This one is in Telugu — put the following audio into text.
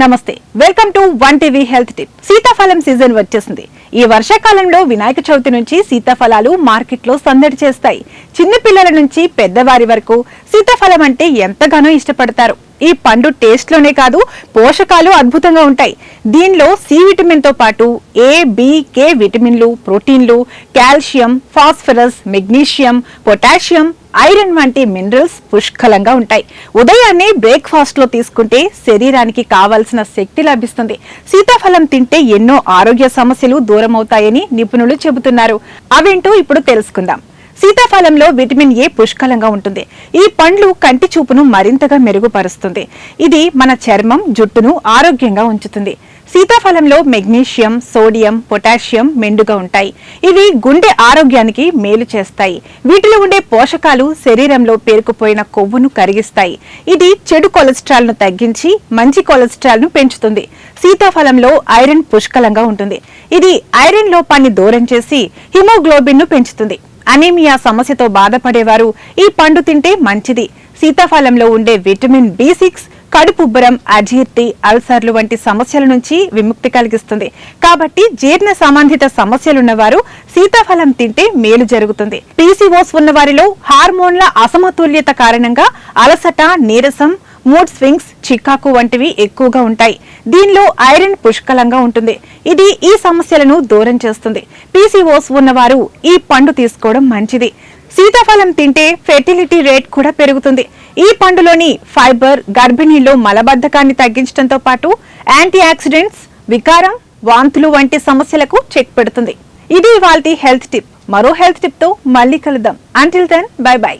నమస్తే. Welcome to one TV health tip. సీతాఫలం సీజన్ వచ్చేసింది. ఈ వర్షాకాలంలో వినాయక చవితి నుంచి సీతాఫలాలు మార్కెట్లో సందడి చేస్తాయి. చిన్న పిల్లల నుంచి పెద్దవారి వరకు సీతాఫలం అంటే ఎంతగానో ఇష్టపడతారు. ఈ పండు టేస్ట్లోనే కాదు పోషకాలు అద్భుతంగా ఉంటాయి. దీనిలో సి విటమిన్తో పాటు ఏ బి కే విటమిన్లు ప్రోటీన్లు calcium phosphorus magnesium potassium iron వంటి మినరల్స్ పుష్కలంగా ఉంటాయి. ఉదయాన్నే బ్రేక్ఫాస్ట్లో తీసుకుంటే శరీరానికి కావాల్సిన శక్తి లభిస్తుంది. సీతాఫలం తింటే ఎన్నో ఆరోగ్య సమస్యలు దూరం అవుతాయని నిపుణులు చెబుతున్నారు. అవేంటో ఇప్పుడు తెలుసుకుందాం. సీతాఫలంలో విటమిన్ ఏ పుష్కలంగా ఉంటుంది. ఈ పండ్లు కంటి చూపును మరింతగా మెరుగుపరుస్తుంది. ఇది మన చర్మం జుట్టును ఆరోగ్యంగా ఉంచుతుంది. సీతాఫలంలో మెగ్నీషియం సోడియం పొటాషియం మెండుగా ఉంటాయి. ఇవి గుండె ఆరోగ్యానికి మేలు చేస్తాయి. వీటిలో ఉండే పోషకాలు శరీరంలో పేరుకుపోయిన కొవ్వును కరిగిస్తాయి. ఇది చెడు కొలెస్ట్రాల్ను తగ్గించి మంచి కొలెస్ట్రాల్ను పెంచుతుంది. సీతాఫలంలో ఐరన్ పుష్కలంగా ఉంటుంది. ఇది ఐరన్ లోపాన్ని దూరం చేసి హిమోగ్లోబిన్ను పెంచుతుంది. అనీమియా సమస్యతో బాధపడేవారు ఈ పండు తింటే మంచిది. సీతాఫలంలో ఉండే విటమిన్ బి సిక్స్ కడుపుబ్బరం అజీర్తి అల్సర్లు వంటి సమస్యల నుంచి విముక్తి కలిగిస్తుంది. కాబట్టి జీర్ణ సంబంధిత సమస్యలున్నవారు సీతాఫలం తింటే మేలు జరుగుతుంది. పీసీఓస్ ఉన్న వారిలో హార్మోన్ల అసమతుల్యత కారణంగా అలసట నీరసం మూడ్ స్వింగ్స్ చికాకు వంటివి ఎక్కువగా ఉంటాయి. దీనిలో ఐరన్ పుష్కలంగా ఉంటుంది. ఇది ఈ సమస్యలను దూరం చేస్తుంది. పీసీఓస్ ఉన్నవారు ఈ పండు తీసుకోవడం మంచిది. సీతాఫలం తింటే ఫెర్టిలిటీ రేట్ కూడా పెరుగుతుంది. ఈ పండులోని ఫైబర్ గర్భిణీలో మలబద్ధకాన్ని తగ్గించడంతో పాటు యాంటీ ఆక్సిడెంట్స్ వికారం వాంతులు వంటి సమస్యలకు చెక్ పెడుతుంది. ఇది వాళ్ళ హెల్త్ టిప్. మరో హెల్త్ టిప్తో మళ్ళీ కలుద్దాం. Until then by by